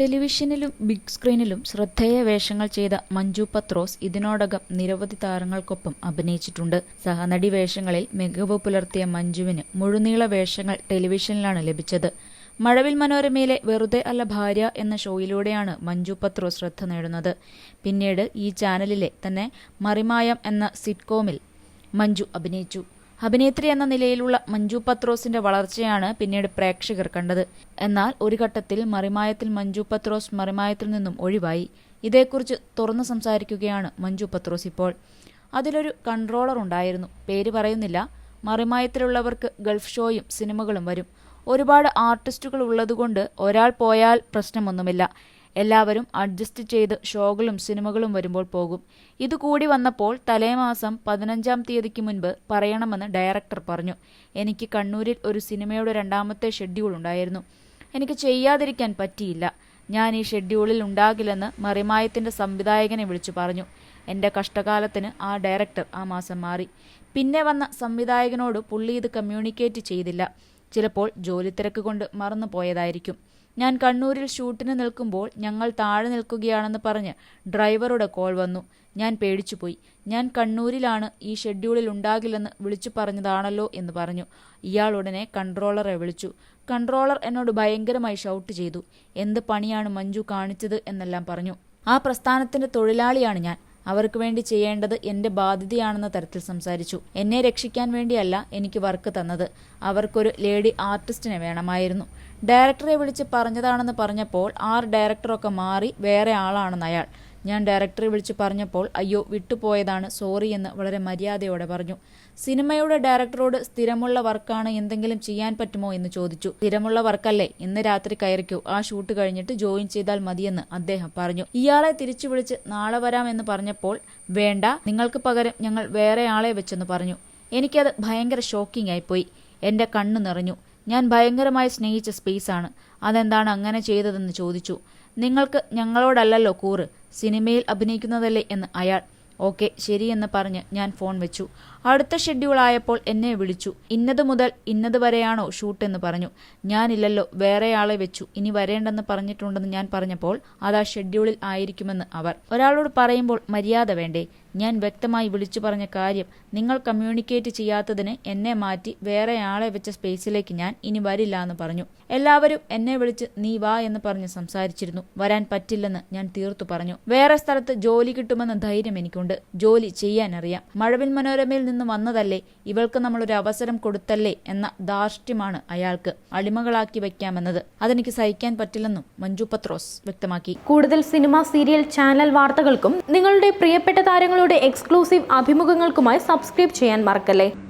ടെലിവിഷനിലും big സ്ക്രീനിലും ശ്രദ്ധേയ വേഷങ്ങൾ ചെയ്ത മഞ്ജു പത്രോസ് ഇതിനോടകം നിരവധി താരങ്ങൾക്കൊപ്പം അഭിനയിച്ചിട്ടുണ്ട്. സഹനടി വേഷങ്ങളിൽ മികവ് പുലർത്തിയ മഞ്ജുവിന് മുഴുനീള വേഷങ്ങൾ ടെലിവിഷനിലാണ് ലഭിച്ചത്. മഴവിൽ മനോരമയിലെ വെറുതെ അല്ല ഭാര്യ എന്ന ഷോയിലൂടെയാണ് മഞ്ജു പത്രോസ് ശ്രദ്ധ നേടുന്നത്. പിന്നീട് ഈ ചാനലിലെ തന്നെ മറിമായം എന്ന സിറ്റ്കോമിൽ മഞ്ജു അഭിനയിച്ചു. അഭിനേത്രി എന്ന നിലയിലുള്ള മഞ്ജു പത്രോസിന്റെ വളർച്ചയാണ് പിന്നീട് പ്രേക്ഷകർ കണ്ടത്. എന്നാൽ ഒരു ഘട്ടത്തിൽ മറിമായത്തിൽ മഞ്ജു പത്രോസ് മറിമായത്തിൽ നിന്നും ഒഴിവായി. ഇതേക്കുറിച്ച് തുറന്നു സംസാരിക്കുകയാണ് മഞ്ജു പത്രോസ് ഇപ്പോൾ. അതിലൊരു കൺട്രോളർ ഉണ്ടായിരുന്നു. പേര് പറയുന്നില്ല. മറിമായത്തിലുള്ളവർക്ക് ഗൾഫ് ഷോയും സിനിമകളും വരും. ഒരുപാട് ആർട്ടിസ്റ്റുകൾ ഉള്ളതുകൊണ്ട് ഒരാൾ പോയാൽ പ്രശ്നമൊന്നുമില്ല. എല്ലാവരും അഡ്ജസ്റ്റ് ചെയ്ത് ഷോകളും സിനിമകളും വരുമ്പോൾ പോകും. ഇത് കൂടി വന്നപ്പോൾ തലേമാസം പതിനഞ്ചാം തീയതിക്ക് മുൻപ് പറയണമെന്ന് ഡയറക്ടർ പറഞ്ഞു. എനിക്ക് കണ്ണൂരിൽ ഒരു സിനിമയുടെ രണ്ടാമത്തെ ഷെഡ്യൂൾ ഉണ്ടായിരുന്നു. എനിക്ക് ചെയ്യാതിരിക്കാൻ പറ്റിയില്ല. ഞാൻ ഈ ഷെഡ്യൂളിൽ ഉണ്ടാകില്ലെന്ന് മറിമായത്തിന്റെ സംവിധായകനെ വിളിച്ചു പറഞ്ഞു. എന്റെ കഷ്ടകാലത്തിന് ആ ഡയറക്ടർ ആ മാസം മാറി. പിന്നെ വന്ന സംവിധായകനോട് പുള്ളി ഇത് കമ്മ്യൂണിക്കേറ്റ് ചെയ്തില്ല. ചിലപ്പോൾ ജോലി തിരക്ക് കൊണ്ട് മറന്നു പോയതായിരിക്കും ഞാൻ കണ്ണൂരിൽ ഷൂട്ടിന് നിൽക്കുമ്പോൾ ഞങ്ങൾ താഴെ നിൽക്കുകയാണെന്ന് പറഞ്ഞ് ഡ്രൈവറുടെ കോൾ വന്നു. ഞാൻ പേടിച്ചുപോയി. ഞാൻ കണ്ണൂരിലാണ് ഈ ഷെഡ്യൂളിൽ ഉണ്ടാകില്ലെന്ന് വിളിച്ചു പറഞ്ഞതാണല്ലോ എന്ന് പറഞ്ഞു. ഇയാൾ ഉടനെ കൺട്രോളറെ വിളിച്ചു. കൺട്രോളർ എന്നോട് ഭയങ്കരമായി ഷൗട്ട് ചെയ്തു. എന്ത് പണിയാണ് മഞ്ജു കാണിച്ചത് എന്നെല്ലാം പറഞ്ഞു. ആ പ്രസ്ഥാനത്തിന്റെ തൊഴിലാളിയാണ് ഞാൻ. അവർക്ക് വേണ്ടി ചെയ്യേണ്ടത് എന്റെ ബാധ്യതയാണെന്ന തരത്തിൽ സംസാരിച്ചു. എന്നെ രക്ഷിക്കാൻ വേണ്ടിയല്ല എനിക്ക് വർക്ക് തന്നത്. അവർക്കൊരു ലേഡി ആർട്ടിസ്റ്റിനെ വേണമായിരുന്നു. ഡയറക്ടറെ വിളിച്ച് പറഞ്ഞതാണെന്ന് പറഞ്ഞപ്പോൾ ആർ ഡയറക്ടറൊക്കെ മാറി വേറെ ആളാണെന്ന് അയാൾ. ഞാൻ ഡയറക്ടറെ വിളിച്ച് പറഞ്ഞപ്പോൾ അയ്യോ വിട്ടുപോയതാണ്. സോറി എന്ന് വളരെ മര്യാദയോടെ പറഞ്ഞു. സിനിമയുടെ ഡയറക്ടറോട് സ്ഥിരമുള്ള വർക്കാണ്. എന്തെങ്കിലും ചെയ്യാൻ പറ്റുമോ? എന്ന് ചോദിച്ചു. സ്ഥിരമുള്ള വർക്കല്ലേ. ഇന്ന് രാത്രി കയറിക്കൂ. ആ ഷൂട്ട് കഴിഞ്ഞിട്ട് ജോയിൻ ചെയ്താൽ മതിയെന്ന് അദ്ദേഹം പറഞ്ഞു. ഇയാളെ തിരിച്ചു വിളിച്ച് നാളെ വരാം എന്ന് പറഞ്ഞപ്പോൾ വേണ്ട. നിങ്ങൾക്ക് പകരം ഞങ്ങൾ വേറെ ആളെ വെച്ചെന്ന് പറഞ്ഞു. എനിക്കത് ഭയങ്കര ഷോക്കിംഗ് ആയിപ്പോയി. എന്റെ കണ്ണു നിറഞ്ഞു. ഞാൻ ഭയങ്കരമായി സ്നേഹിച്ച സ്പേസ് ആണ്. അതെന്താണ് അങ്ങനെ ചെയ്തതെന്ന് ചോദിച്ചു. നിങ്ങൾക്ക് ഞങ്ങളോടല്ലല്ലോ കൂറ്. സിനിമയിൽ അഭിനയിക്കുന്നതല്ലേ എന്ന് അയാൾ ഓക്കെ ശരിയെന്ന് പറഞ്ഞ് ഞാൻ ഫോൺ വെച്ചു. അടുത്ത ഷെഡ്യൂൾ ആയപ്പോൾ എന്നെ വിളിച്ചു. ഇന്നത് മുതൽ ഇന്നത് വരെയാണോ ഷൂട്ട് എന്ന് പറഞ്ഞു. ഞാനില്ലല്ലോ വേറെ ആളെ വെച്ചു. ഇനി വരേണ്ടെന്ന് പറഞ്ഞിട്ടുണ്ടെന്ന് ഞാൻ പറഞ്ഞപ്പോൾ അത് ആ ഷെഡ്യൂളിൽ ആയിരിക്കുമെന്ന് അവർ. ഒരാളോട് പറയുമ്പോൾ മര്യാദ വേണ്ടേ? ഞാൻ വ്യക്തമായി വിളിച്ചു പറഞ്ഞ കാര്യം നിങ്ങൾ കമ്മ്യൂണിക്കേറ്റ് ചെയ്യാത്തതിന് എന്നെ മാറ്റി വേറെയാളെ വെച്ച സ്പേസിലേക്ക് ഞാൻ ഇനി വരില്ല എന്ന് പറഞ്ഞു. എല്ലാവരും എന്നെ വിളിച്ച് നീ വാ എന്ന് പറഞ്ഞ് സംസാരിച്ചിരുന്നു. വരാൻ പറ്റില്ലെന്ന് ഞാൻ തീർത്തു പറഞ്ഞു. വേറെ സ്ഥലത്ത് ജോലി കിട്ടുമെന്ന ധൈര്യം എനിക്കുണ്ട്. ജോലി ചെയ്യാനറിയാം. മഴവിൽ മനോരമയിൽ നിന്ന് വന്നതല്ലേ? ഇവൾക്ക് നമ്മളൊരു അവസരം കൊടുത്തല്ലേ എന്ന ധാർഷ്ട്യമാണ് അയാൾക്ക് അടിമകളാക്കി വെക്കാമെന്നത് അതെനിക്ക് സഹിക്കാൻ പറ്റില്ലെന്നും മഞ്ജു പത്രോസ് വ്യക്തമാക്കി. കൂടുതൽ സിനിമ സീരിയൽ ചാനൽ വാർത്തകൾക്കും നിങ്ങളുടെ പ്രിയപ്പെട്ട താരങ്ങളുടെ എക്സ്ക്ലൂസീവ് അഭിമുഖങ്ങൾക്കുമായി സബ്സ്ക്രൈബ് ചെയ്യാൻ മറക്കല്ലേ?